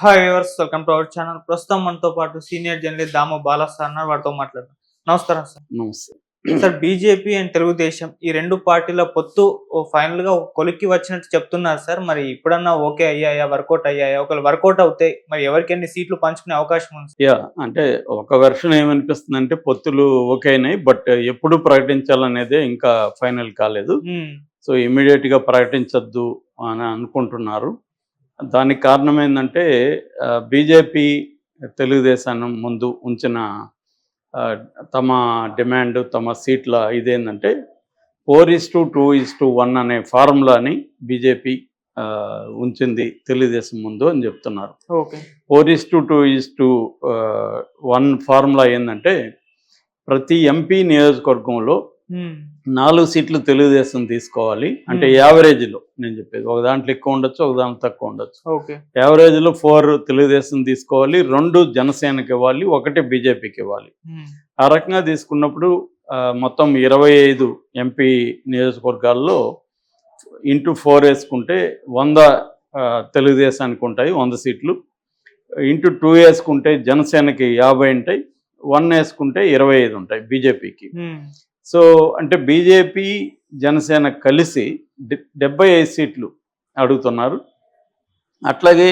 Hi viewers welcome to our channel ప్రస్తుతం మనతో పాటు senior journalist Damo Bala sir ఉన్నారు. వారితో మాట్లాడదాం. నమస్కారం సార్. నమస్తే. సార్ బీజేపీ అండ్ తెలుగుదేశం ఈ రెండు పార్టీల పొత్తు ఫైనల్గా కొలిక్కి వచ్చినట్టు చెప్తున్నారు సార్. మరి ఇప్పుడన్నా ఓకే అయ్యాయా? వర్కౌట్ అయ్యాయా? ఒకవేళ వర్కౌట్ అవుతాయి మరి ఎవరికి ఎన్ని సీట్లు పంచుకునే అవకాశం ఉంది యా అంటే ఒక వెర్షన్ ఏమనిపిస్తుంది అంటే పొత్తులు ఓకే అయినాయి బట్ ఎప్పుడు ప్రకటించాలనేదే ఇంకా ఫైనల్ కాలేదు. సో ఇమీడియట్గా ప్రకటించొద్దు అని అనుకుంటున్నారు. దానికి కారణం ఏంటంటే బీజేపీ తెలుగుదేశాన్ని ముందు ఉంచిన తమ డిమాండ్ తమ సీట్ల ఇదేంటంటే four is to two is to one అనే ఫార్ములాని బీజేపీ ఉంచింది తెలుగుదేశం ముందు అని చెప్తున్నారు. Okay. Four is to two is to one formula ఏంటంటే ప్రతి ఎంపీ నియోజకవర్గంలో నాలుగు సీట్లు తెలుగుదేశం తీసుకోవాలి. అంటే Hmm. యావరేజ్లో నేను చెప్పేది. ఒక దాంట్లో ఎక్కువ ఉండొచ్చు ఒక దాంట్లో తక్కువ ఉండొచ్చు. ఓకే. యావరేజ్లో ఫోర్ తెలుగుదేశం తీసుకోవాలి రెండు జనసేనకి ఇవ్వాలి ఒకటి బీజేపీకి ఇవ్వాలి. ఆ రకంగా తీసుకున్నప్పుడు మొత్తం ఇరవై ఐదు ఎంపీ నియోజకవర్గాల్లో ఇంటూ ఫోర్ వేసుకుంటే వంద తెలుగుదేశానికి ఉంటాయి వంద సీట్లు. ఇంటూ టూ వేసుకుంటే జనసేనకి యాభై ఉంటాయి వన్ వేసుకుంటే ఇరవై ఐదు ఉంటాయి బీజేపీకి. సో అంటే బీజేపీ జనసేన కలిసి డెబ్బై ఐదు సీట్లు అడుగుతున్నారు. అట్లాగే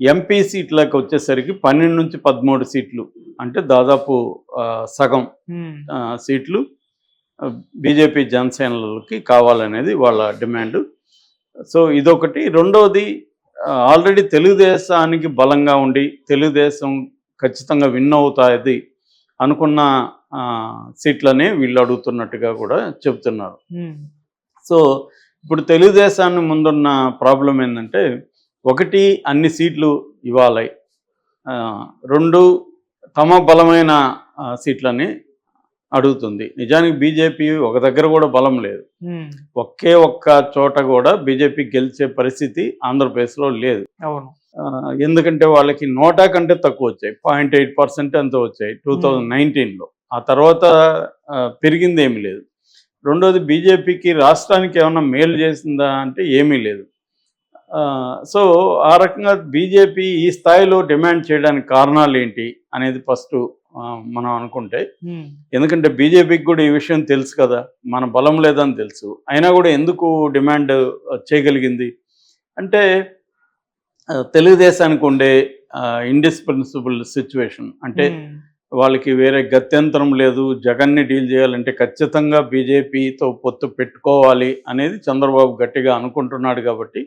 ఎంపీ సీట్లకు వచ్చేసరికి పన్నెండు నుంచి పదమూడు సీట్లు అంటే దాదాపు సగం సీట్లు బీజేపీ జనసేనలకి కావాలనేది వాళ్ళ డిమాండ్. సో ఇదొకటి. రెండవది ఆల్రెడీ తెలుగుదేశానికి బలంగా ఉండి తెలుగుదేశం ఖచ్చితంగా విన్ అవుతాది అనుకున్న సీట్లనే వీళ్ళు అడుగుతున్నట్టుగా కూడా చెప్తున్నారు ఉమ్, సో ఇప్పుడు తెలుగుదేశాన్ని ముందున్న ప్రాబ్లం ఏంటంటే ఒకటి అన్ని సీట్లు ఇవ్వాలి రెండు తమ బలమైన సీట్లని అడుగుతుంది. నిజానికి బీజేపీ ఒక దగ్గర కూడా బలం లేదు. ఒకే ఒక్క చోట కూడా బీజేపీ గెలిచే పరిస్థితి ఆంధ్రప్రదేశ్లో లేదు. ఎందుకంటే వాళ్ళకి నోటా కంటే తక్కువ వచ్చాయి. పాయింట్ ఎయిట్ పర్సెంట్ ఎంతో వచ్చాయి టూ థౌజండ్ నైన్టీన్లో. ఆ తర్వాత పెరిగింది ఏమీ లేదు. రెండోది బీజేపీకి రాష్ట్రానికి ఏమన్నా మేలు చేసిందా అంటే ఏమీ లేదు. సో ఆ రకంగా బీజేపీ ఈ స్థాయిలో డిమాండ్ చేయడానికి కారణాలు ఏంటి అనేది ఫస్ట్ మనం అనుకుంటే. ఎందుకంటే బీజేపీకి కూడా ఈ విషయం తెలుసు కదా. మన బలం లేదని తెలుసు. అయినా కూడా ఎందుకు డిమాండ్ చేయగలిగింది? అంటే తెలుగుదేశానికి ఉండే ఇండిస్పెన్సిబుల్ సిచ్యువేషన్ అంటే వాళ్ళకి వేరే గత్యంతరం లేదు. జగన్ని డీల్ చేయాలంటే ఖచ్చితంగా బీజేపీతో పొత్తు పెట్టుకోవాలి అనేది చంద్రబాబు గట్టిగా అనుకుంటున్నాడు కాబట్టి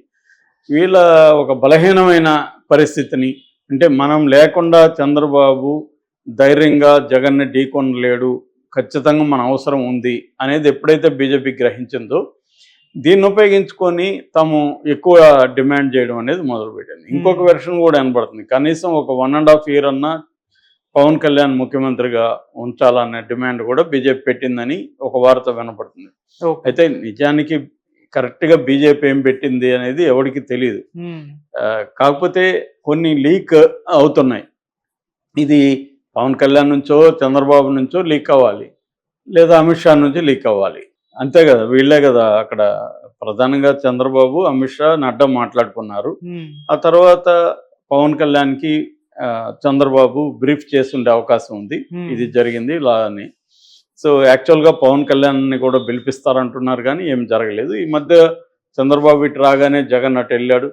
వీళ్ళ ఒక బలహీనమైన పరిస్థితిని అంటే మనం లేకుండా చంద్రబాబు ధైర్యంగా జగన్ని ఢీకొనలేడు ఖచ్చితంగా మన అవసరం ఉంది అనేది ఎప్పుడైతే బీజేపీ గ్రహించిందో దీన్ని ఉపయోగించుకొని తాము ఎక్కువ డిమాండ్ చేయడం అనేది మొదలుపెట్టింది ఇంకొక Hmm. వెర్షన్ కూడా కనబడుతుంది కనీసం ఒక వన్ అండ్ హాఫ్ ఇయర్ అన్నా పవన్ కళ్యాణ్ ముఖ్యమంత్రిగా ఉంచాలనే డిమాండ్ కూడా బీజేపీ పెట్టిందని ఒక వార్త వినపడుతుంది. అయితే నిజానికి కరెక్ట్గా బీజేపీ ఏం పెట్టింది అనేది ఎవరికి తెలియదు ఆ, కాకపోతే కొన్ని లీక్ అవుతున్నాయి. ఇది పవన్ కళ్యాణ్ నుంచో చంద్రబాబు నుంచో లీక్ అవ్వాలి. లేదా అమిత్ షా నుంచి లీక్ అవ్వాలి. అంతే కదా వీళ్ళే కదా అక్కడ ప్రధానంగా చంద్రబాబు అమిత్ షా నడ్డా మాట్లాడుకున్నారు. ఆ తర్వాత పవన్ కళ్యాణ్కి చంద్రబాబు బ్రీఫ్ చేస్తుండే అవకాశం ఉంది. ఇది జరిగింది ఇలా అని. సో యాక్చువల్గా పవన్ కళ్యాణ్ని కూడా పిలిపిస్తారంటున్నారు కానీ ఏం జరగలేదు. ఈ మధ్య చంద్రబాబు ఇటు రాగానే జగన్ అటు వెళ్ళాడు.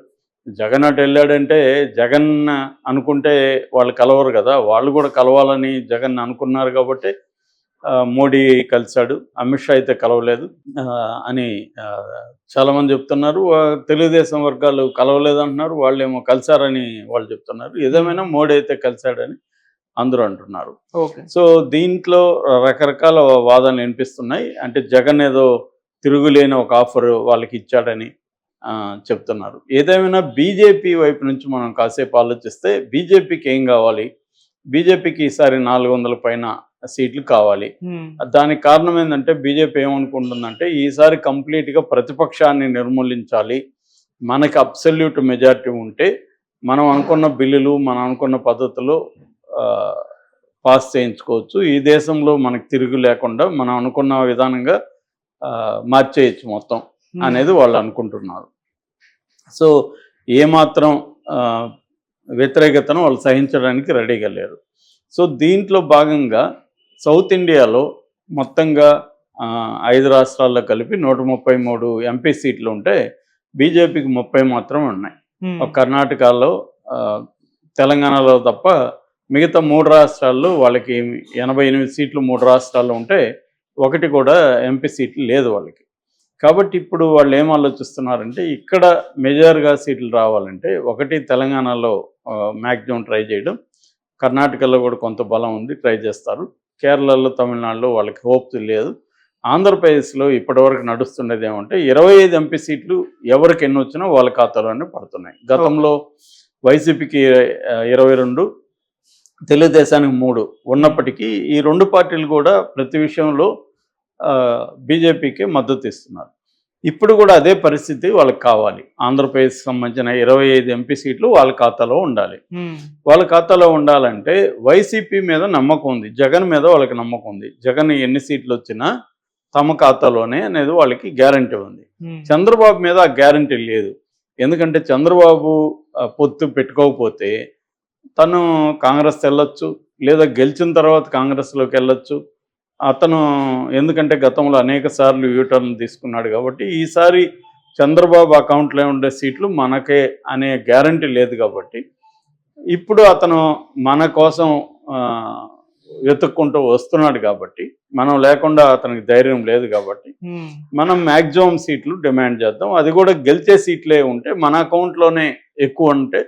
జగన్ అటు వెళ్ళాడంటే జగన్ అనుకుంటే వాళ్ళు కలవరు కదా. వాళ్ళు కూడా కలవాలని జగన్ అనుకున్నారు కాబట్టి మోడీ కలిశాడు. అమిత్ షా అయితే కలవలేదు. అని చాలామంది చెప్తున్నారు. తెలుగుదేశం వర్గాలు కలవలేదు అంటున్నారు. వాళ్ళేమో కలిశారని వాళ్ళు చెప్తున్నారు. ఏదేమైనా మోడీ అయితే కలిశాడని అందరూ అంటున్నారు. ఓకే. సో దీంట్లో రకరకాల వాదనలు వినిపిస్తున్నాయి. అంటే జగన్ ఏదో తిరుగులేని ఒక ఆఫర్ వాళ్ళకి ఇచ్చాడని చెప్తున్నారు. ఏదేమైనా బీజేపీ వైపు నుంచి మనం కాసేపు ఆలోచిస్తే బీజేపీకి ఏం కావాలి? బీజేపీకి ఈసారి నాలుగు వందల పైన సీట్లు కావాలి. దానికి కారణం ఏంటంటే బీజేపీ ఏమనుకుంటుందంటే ఈసారి కంప్లీట్గా ప్రతిపక్షాన్ని నిర్మూలించాలి. మనకి అబ్సల్యూట్ మెజారిటీ ఉంటే మనం అనుకున్న బిల్లులు మనం అనుకున్న పద్ధతిలో పాస్ చేయించుకోవచ్చు. ఈ దేశంలో మనకు తిరుగు లేకుండా మనం అనుకున్న విధానంగా మార్చేయచ్చు మొత్తం అనేది వాళ్ళు అనుకుంటున్నారు. సో ఏమాత్రం వ్యతిరేకతను వాళ్ళు సహించడానికి రెడీగా లేరు. సో దీంట్లో భాగంగా సౌత్ ఇండియాలో మొత్తంగా ఐదు రాష్ట్రాల్లో కలిపి నూట ముప్పై మూడు ఎంపీ సీట్లు ఉంటే బీజేపీకి ముప్పై మాత్రం ఉన్నాయి. కర్ణాటకలో తెలంగాణలో తప్ప మిగతా మూడు రాష్ట్రాల్లో వాళ్ళకి ఎనభై ఎనిమిది సీట్లు మూడు రాష్ట్రాల్లో ఉంటే ఒకటి కూడా ఎంపీ సీట్లు లేదు వాళ్ళకి. కాబట్టి ఇప్పుడు వాళ్ళు ఏం ఆలోచిస్తున్నారంటే ఇక్కడ మెజార్గా సీట్లు రావాలంటే ఒకటి తెలంగాణలో మ్యాక్సిమం ట్రై చేయడం. కర్ణాటకలో కూడా కొంత బలం ఉంది ట్రై చేస్తారు. కేరళలో తమిళనాడులో వాళ్ళకి హోప్ లేదు ఆంధ్రప్రదేశ్లో ఇప్పటివరకు నడుస్తున్నది ఏమంటే ఇరవై ఐదు ఎంపీ సీట్లు ఎవరికి ఎన్ని వచ్చినా వాళ్ళ ఖాతాలోనే పడుతున్నాయి. గతంలో వైసీపీకి ఇరవై రెండు తెలుగుదేశానికి మూడు ఉన్నప్పటికీ ఈ రెండు పార్టీలు కూడా ప్రతి విషయంలో బీజేపీకి మద్దతు ఇస్తున్నారు. ఇప్పుడు కూడా అదే పరిస్థితి వాళ్ళకి కావాలి. ఆంధ్రప్రదేశ్ సంబంధించిన ఇరవై ఐదు ఎంపీ సీట్లు వాళ్ళ ఖాతాలో ఉండాలి. వాళ్ళ ఖాతాలో ఉండాలంటే వైసీపీ మీద నమ్మకం ఉంది. జగన్ మీద వాళ్ళకి నమ్మకం ఉంది. జగన్ ఎన్ని సీట్లు వచ్చినా తమ ఖాతాలోనే అనేది వాళ్ళకి గ్యారంటీ ఉంది. చంద్రబాబు మీద ఆ గ్యారంటీ లేదు. ఎందుకంటే చంద్రబాబు పొత్తు పెట్టుకోకపోతే తను కాంగ్రెస్ వెళ్ళొచ్చు లేదా గెలిచిన తర్వాత కాంగ్రెస్లోకి వెళ్ళొచ్చు అతను ఎందుకంటే గతంలో అనేక సార్లు యూటర్న్ తీసుకున్నాడు కాబట్టి ఈసారి చంద్రబాబు అకౌంట్లో ఉండే సీట్లు మనకే అనే గ్యారంటీ లేదు కాబట్టి ఇప్పుడు అతను మన కోసం వెతుక్కుంటూ వస్తున్నాడు కాబట్టి మనం లేకుండా అతనికి ధైర్యం లేదు కాబట్టి మనం మ్యాక్సిమం సీట్లు డిమాండ్ చేద్దాం. అది కూడా గెలిచే సీట్లే ఉంటే మన అకౌంట్లోనే ఎక్కువ ఉంటే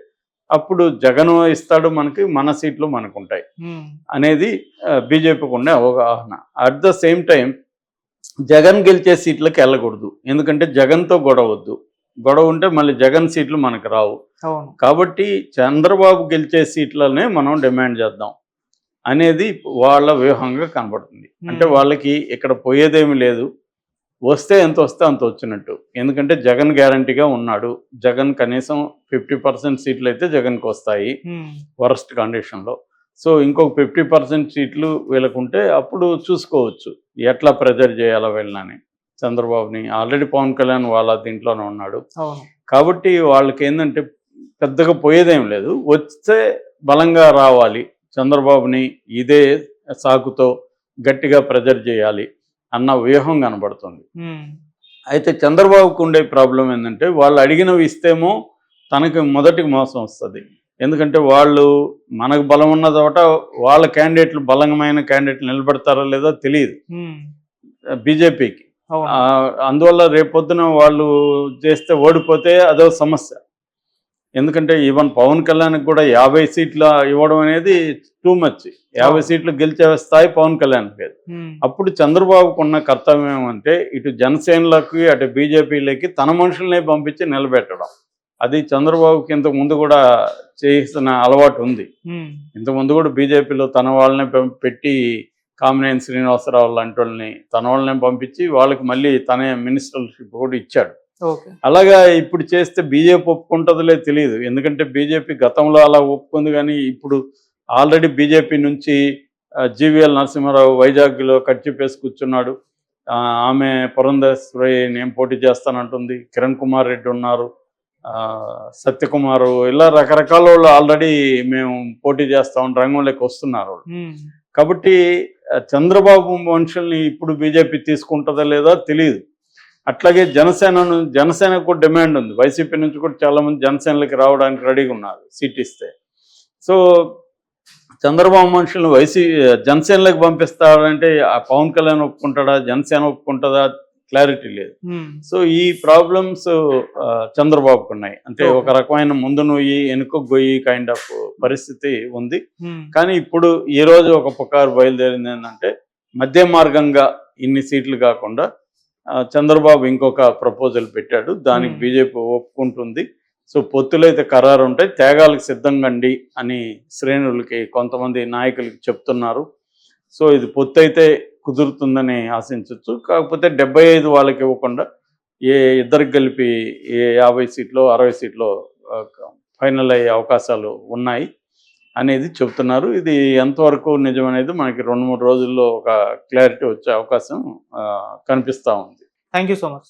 అప్పుడు జగన్ ఇస్తాడు మనకి మన సీట్లు మనకు ఉంటాయి అనేది బీజేపీకి ఉండే అవగాహన. At the same time Jagan గెలిచే సీట్లకు వెళ్ళకూడదు. ఎందుకంటే జగన్తో గొడవ వద్దు. గొడవ ఉంటే మళ్ళీ జగన్ సీట్లు మనకు రావు. కాబట్టి చంద్రబాబు గెలిచే సీట్లనే మనం డిమాండ్ చేద్దాం అనేది వాళ్ళ వ్యూహంగా కనబడుతుంది. అంటే వాళ్ళకి ఇక్కడ పోయేదేమీ లేదు. వస్తే ఎంత వస్తే అంత వచ్చినట్టు. ఎందుకంటే జగన్ గ్యారంటీగా ఉన్నాడు. జగన్ కనీసం ఫిఫ్టీ పర్సెంట్ సీట్లు అయితే జగన్కి వస్తాయి వరస్ట్ కండిషన్లో. సో ఇంకొక ఫిఫ్టీ పర్సెంట్ సీట్లు వీళ్ళకుంటే అప్పుడు చూసుకోవచ్చు. ఎట్లా ప్రెజర్ చేయాలో వీళ్ళని? చంద్రబాబుని. ఆల్రెడీ పవన్ కళ్యాణ్ వాళ్ళ దీంట్లోనే ఉన్నాడు. కాబట్టి వాళ్ళకి ఏంటంటే పెద్దగా పోయేదేం లేదు. వస్తే బలంగా రావాలి. చంద్రబాబుని ఇదే సాకుతో గట్టిగా ప్రెజర్ చేయాలి. అన్న వ్యూహం కనబడుతుంది. అయితే చంద్రబాబుకు ఉండే ప్రాబ్లం ఏంటంటే వాళ్ళు అడిగినవి ఇస్తేమో తనకి మొదటికి మోసం వస్తుంది. ఎందుకంటే వాళ్ళు మనకు బలం ఉన్న చోట వాళ్ళ క్యాండిడేట్లు బలమైన క్యాండిడేట్లు నిలబెడతారో లేదో తెలియదు. బీజేపీకి. అందువల్ల రేపొద్దున వాళ్ళు చేస్తే ఓడిపోతే అదో సమస్య. ఎందుకంటే ఈవెన్ పవన్ కళ్యాణ్కి కూడా యాభై సీట్ల ఇవ్వడం అనేది టూ మచ్ యాభై సీట్లు గెలిచే స్థాయి పవన్ కళ్యాణ్ లేదు అప్పుడు చంద్రబాబుకు ఉన్న కర్తవ్యం ఏమంటే ఇటు జనసేనలకి అటు బీజేపీలకి తన మనుషుల్ని పంపించి నిలబెట్టడం. అది చంద్రబాబుకి ఇంతకు ముందు కూడా చేసిన అలవాటు ఉంది. ఉమ్, ఇంతకుముందు కూడా బీజేపీలో తన వాళ్ళని పెట్టి కామినేని శ్రీనివాసరావు లాంటి వాళ్ళని తన వాళ్ళని పంపించి వాళ్ళకి మళ్ళీ తన మినిస్టర్షిప్ కూడా ఇచ్చాడు. అలాగా ఇప్పుడు చేస్తే బీజేపీ ఒప్పుకుంటుందిలే తెలియదు ఎందుకంటే బీజేపీ గతంలో అలా ఒప్పుకుంది కానీ ఇప్పుడు ఆల్రెడీ బీజేపీ నుంచి జీవీఎల్ నరసింహారావు వైజాగ్లో కట్చిపేసి కూర్చున్నాడు. ఆ, ఆమె పురంధేశ్వరి నేను పోటీ చేస్తానంటుంది. కిరణ్ కుమార్ రెడ్డి ఉన్నారు. సత్యకుమారు ఇలా రకరకాల వాళ్ళు ఆల్రెడీ మేము పోటీ చేస్తామని రంగంలోకి వస్తున్నారు కాబట్టి చంద్రబాబు మనుషుల్ని ఇప్పుడు బీజేపీ తీసుకుంటుందా లేదా తెలియదు అట్లాగే జనసేనను జనసేనకు కూడా డిమాండ్ ఉంది. వైసీపీ నుంచి కూడా చాలా మంది జనసేనలకి రావడానికి రెడీగా ఉన్నారు సీట్ ఇస్తే. సో చంద్రబాబు మనుషులను వైసీ జనసేనలకు పంపిస్తాడంటే ఆ పవన్ కళ్యాణ్ ఒప్పుకుంటాడా జనసేన ఒప్పుకుంటుందా? క్లారిటీ లేదు. సో ఈ ప్రాబ్లమ్స్ చంద్రబాబుకు ఉన్నాయి. అంటే. ఒక రకమైన ముందు నుయ్యి వెనుక గొయ్యి కైండ్ ఆఫ్ పరిస్థితి ఉంది. కానీ ఇప్పుడు ఈ రోజు ఒక పుకారు బయలుదేరింది ఏంటంటే మధ్య మార్గంగా ఇన్ని సీట్లు కాకుండా చంద్రబాబు ఇంకొక ప్రపోజల్ పెట్టాడు. దానికి. బీజేపీ ఒప్పుకుంటుంది. సో పొత్తులు అయితే ఖరారు ఉంటాయి. త్యాగాలకు సిద్ధంగండి అని శ్రేణులకి కొంతమంది నాయకులకి చెప్తున్నారు. సో ఇది పొత్తు అయితే కుదురుతుందని ఆశించవచ్చు కాకపోతే డెబ్బై ఐదు వాళ్ళకి ఇవ్వకుండా ఏ ఇద్దరికి కలిపి ఏ యాభై సీట్లో అరవై సీట్లో ఫైనల్ అయ్యే అవకాశాలు ఉన్నాయి. అనేది చెప్తున్నారు. ఇది ఎంతవరకు నిజం అనేది మనకి రెండు మూడు రోజుల్లో ఒక క్లారిటీ వచ్చే అవకాశం ఆ, కనిపిస్తూ ఉంది. Thank you so much